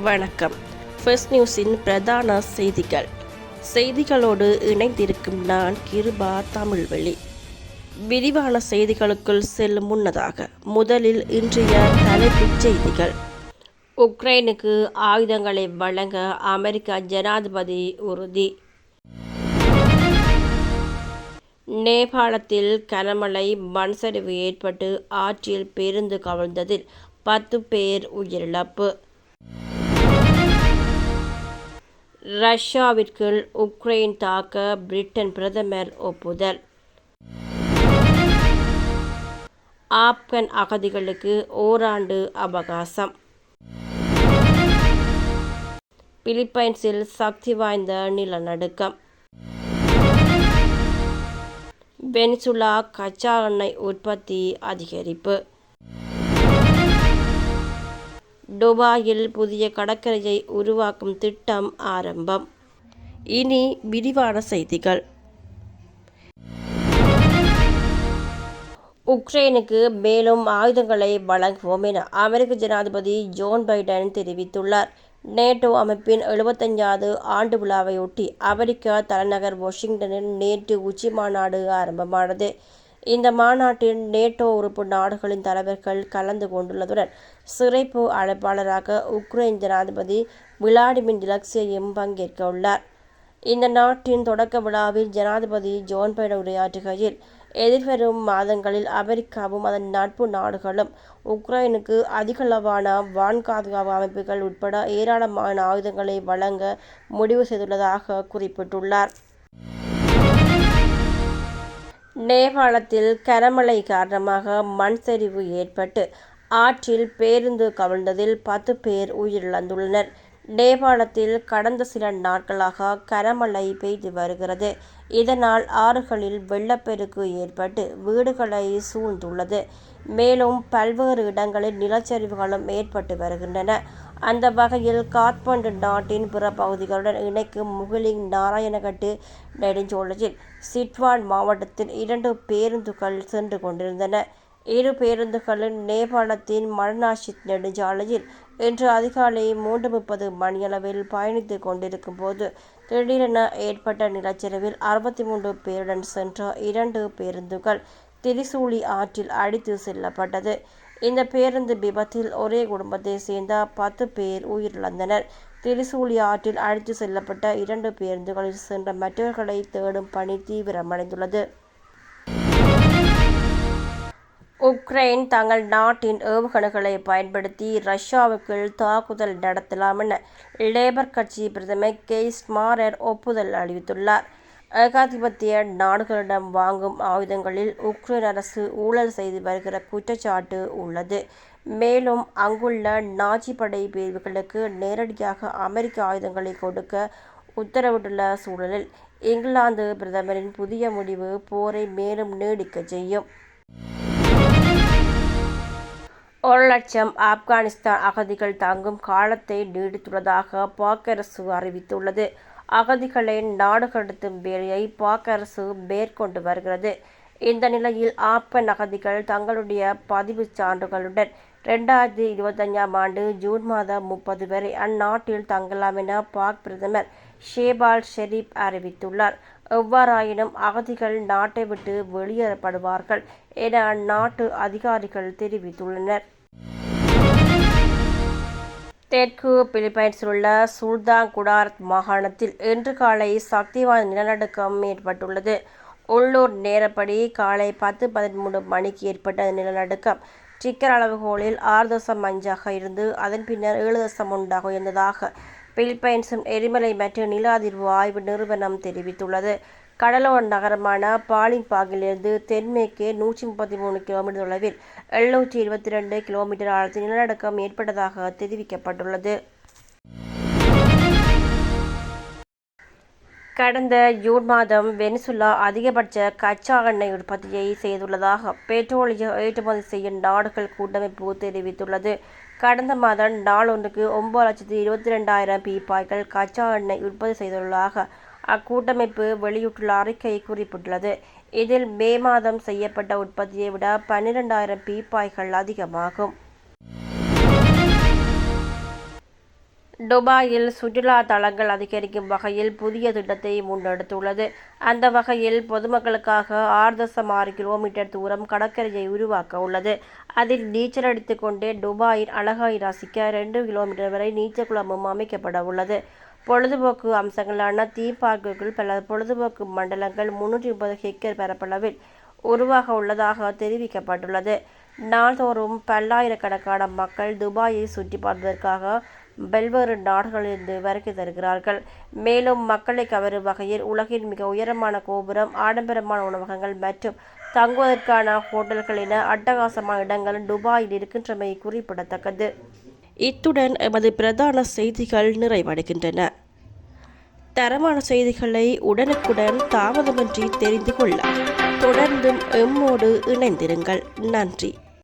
வணக்கம். ஃபர்ஸ்ட் நியூஸின் பிரதான செய்திகள். செய்திகளோடு இணைந்திருக்கும் நான் கிருபா தமிழ்வெளி. விரிவான செய்திகளுக்குள் செல்லும் முன்னதாக முதலில் இன்றைய தலைப்புச் செய்திகள். உக்ரைனுக்கு ஆயுதங்களை வழங்க அமெரிக்க ஜனாதிபதி உறுதி. நேபாளத்தில் கனமழை மண் சரிவு ஏற்பட்டு ஆற்றில் பேருந்து கவிழ்ந்ததில் பத்து பேர் உயிரிழப்பு. ரஷ்யாவிற்குள் உக்ரைன் தாக்க பிரிட்டன் பிரதமர் ஒப்புதல். ஆப்கன் அகதிகளுக்கு ஓராண்டு அவகாசம். பிலிப்பைன்ஸில் சக்தி வாய்ந்த நிலநடுக்கம். வெனிசுலா கச்சா எண்ணெய் உற்பத்தி அதிகரிப்பு. துபாயில் புதிய கடற்கரையை உருவாக்கும் திட்டம் ஆரம்பம். இனி விரிவான செய்திகள். உக்ரைனுக்கு மேலும் ஆயுதங்களை வழங்குவோம் என அமெரிக்க ஜனாதிபதி ஜோன் பைடன் தெரிவித்துள்ளார். நேட்டோ அமைப்பின் எழுபத்தஞ்சாவது ஆண்டு விழாவையொட்டி அமெரிக்கா தலைநகர் வாஷிங்டனில் நேற்று உச்சி மாநாடு ஆரம்பமானது. இந்த மாநாட்டில் நேட்டோ உறுப்பு நாடுகளின் தலைவர்கள் கலந்து கொண்டுள்ளதுடன் சிறைப்பு அழைப்பாளராக உக்ரைன் ஜனாதிபதி விளாடிமிர் டிலக்சியையும் பங்கேற்க உள்ளார் இந்த நாட்டின் தொடக்க விழாவில் ஜனாதிபதி ஜோன் பைடன் உரையாற்றுகையில் எதிர்வரும் மாதங்களில் அமெரிக்காவும் அதன் நட்பு நாடுகளும் உக்ரைனுக்கு அதிகளவான வான் பாதுகாப்பு அமைப்புகள் உட்பட ஏராளமான ஆயுதங்களை வழங்க முடிவு செய்துள்ளதாக குறிப்பிட்டுள்ளார். நேபாளத்தில் கனமழை காரணமாக மண் சரிவு ஏற்பட்டு ஆற்றில் பேருந்து கவிழ்ந்ததில் பத்து பேர் உயிரிழந்துள்ளனர். நேபாளத்தில் கடந்த சில நாட்களாக கனமழை பெய்து வருகிறது. இதனால் ஆறுகளில் வெள்ளப்பெருக்கு ஏற்பட்டு வீடுகளை சூழ்ந்துள்ளது. மேலும் பல்வேறு இடங்களில் நிலச்சரிவுகளும் ஏற்பட்டு வருகின்றன. அந்த வகையில் காத்மண்டு நாட்டின் பிற பகுதிகளுடன் இணைக்கும் முகிலிங் நாராயணகட்டு நெடுஞ்சோலையில் சிட்வான் மாவட்டத்தில் இரண்டு பேருந்துகள் சென்று கொண்டிருந்தன. இரு பேருந்துகளும் நேபாளத்தின் மரநாஷித் நெடுஞ்சாலையில் இன்று அதிகாலை மூன்று முப்பது மணியளவில் பயணித்து கொண்டிருக்கும் போது திடீரென ஏற்பட்ட நிலச்சரிவில் அறுபத்தி மூன்று பேருடன் சென்ற இரண்டு பேருந்துகள் திரிசூலி ஆற்றில் அடித்து செல்லப்பட்டது. இந்த பேருந்து விபத்தில் ஒரே குடும்பத்தை சேர்ந்த பத்து பேர் உயிரிழந்தனர். திரிசூலி ஆற்றில் அழைத்து செல்லப்பட்ட இரண்டு பேருந்துகளில் சென்ற மற்றவர்களை தேடும் பணி தீவிரமடைந்துள்ளது. உக்ரைன் தங்கள் நாட்டின் ஏவுகணைகளை பயன்படுத்தி ரஷ்யாவுக்குள் தாக்குதல் நடத்தலாம் என லேபர் கட்சி பிரதமர் கெய் மாரர் ஒப்புதல் அளித்துள்ளார். ஏகாதிபத்திய நாடுகளிடம் வாங்கும் ஆயுதங்களில் உக்ரைன் அரசு ஊழல் செய்து வருகிற குற்றச்சாட்டு உள்ளது. மேலும் அங்குள்ள நாஜி படை பிரிவுகளுக்கு நேரடியாக அமெரிக்க ஆயுதங்களை கொடுக்க உத்தரவிட்டுள்ள சூழலில் இங்கிலாந்து பிரதமரின் புதிய முடிவு போரை மேலும் நீடிக்க செய்யும். ஒரு லட்சம் ஆப்கானிஸ்தான் அகதிகள் தங்கும் காலத்தை நீடித்துள்ளதாக பாக் அரசு அறிவித்துள்ளது. அகதிகளை நாடு கடத்தும் வேலையை பாக் அரசு மேற்கொண்டு வருகிறது. இந்த நிலையில் ஆப்கன் அகதிகள் தங்களுடைய பதிவுச் சான்றுகளுடன் ரெண்டாயிரத்தி இருபத்தஞ்சாம் ஆண்டு ஜூன் மாதம் முப்பது வரை அந்நாட்டில் தங்கலாம் என பாக் பிரதமர் ஷேபால் ஷெரீப் அறிவித்துள்ளார். எவ்வாறாயினும் அகதிகள் நாட்டை விட்டு வெளியேறப்படுவார்கள் என அந்நாட்டு அதிகாரிகள் தெரிவித்துள்ளனர். தெற்கு பிலிப்பைன்ஸில் உள்ள சுல்தான் குடாரத் மாகாணத்தில் இன்று காலை சக்தி வாய்ந்த நிலநடுக்கம் ஏற்பட்டுள்ளது. உள்ளூர் நேரப்படி காலை பத்து பதிமூணு மணிக்கு ஏற்பட்ட நிலநடுக்கம் டிக்கர் அளவுகோலில் ஆறு தசம் அஞ்சாக இருந்து அதன் பின்னர் ஏழு தசம் ஒன்றாக உயர்ந்ததாக பிலிப்பைன்ஸின் எரிமலை மற்றும் நில அதிர்வு ஆய்வு நிறுவனம் தெரிவித்துள்ளது. கடலோர நகரமான பாலிங்பாங்கிலிருந்து தென்மேற்கே நூற்றி முப்பத்தி மூணு கிலோமீட்டர் தொலைவில் எழுநூற்றி இருபத்தி ரெண்டு கிலோமீட்டர் ஆழத்தில் நிலநடுக்கம் ஏற்பட்டதாக தெரிவிக்கப்பட்டுள்ளது. கடந்த ஜூன் மாதம் வெனிசுலா அதிகபட்ச கச்சா எண்ணெய் உற்பத்தியை செய்துள்ளதாக பெட்ரோலிய ஏற்றுமதி செய்யும் நாடுகள் கூட்டமைப்பு தெரிவித்துள்ளது. கடந்த மாதம் நாளொன்றுக்கு ஒன்பது லட்சத்தி இருபத்தி ரெண்டாயிரம் பீப்பாய்கள் கச்சா எண்ணெய் உற்பத்தி செய்துள்ளதாக அக்கூட்டமைப்பு வெளியிட்டுள்ள அறிக்கை குறிப்பிட்டுள்ளது. இதில் மே மாதம் செய்யப்பட்ட உற்பத்தியை விட பன்னிரெண்டாயிரம் பீப்பாய்கள் அதிகமாகும். துபாயில் சுற்றுலா தலங்கள் அதிகரிக்கும் வகையில் புதிய திட்டத்தை முன்னெடுத்துள்ளது. அந்த வகையில் பொதுமக்களுக்காக ஆறு தசம் ஆறு கிலோமீட்டர் தூரம் கடற்கரையை உருவாக்க உள்ளது. அதில் நீச்சல் அடித்துக்கொண்டே துபாயின் அழகாய் ரசிக்க ரெண்டு கிலோமீட்டர் வரை நீச்சல் குளமும் அமைக்கப்பட உள்ளது. பொழுதுபோக்கு அம்சங்களான தீம் பார்க்குகள் பல பொழுதுபோக்கு மண்டலங்கள் முன்னூற்றி முப்பது ஹெக்டேர் பரப்பளவில் உருவாக உள்ளதாக தெரிவிக்கப்பட்டுள்ளது. நாள்தோறும் பல்லாயிரக்கணக்கான மக்கள் துபாயை சுற்றி பார்ப்பதற்காக பல்வேறு நாடுகளிலிருந்து வருகை தருகிறார்கள். மேலும் மக்களை கவரும் வகையில் உலகின் மிக உயரமான கோபுரம் ஆடம்பரமான உணவகங்கள் மற்றும் தங்குவதற்கான ஹோட்டல்கள் என அட்டகாசமான இடங்கள் துபாயில் இருக்கின்றமை குறிப்பிடத்தக்கது. இத்துடன் எமது பிரதான செய்திகள் நிறைவடைகின்றன. தரமான செய்திகளை உடனுக்குடன் தாமதமின்றி தெரிந்து கொள்ள தொடர்ந்தும் எம்மோடு இணைந்திருங்கள். நன்றி.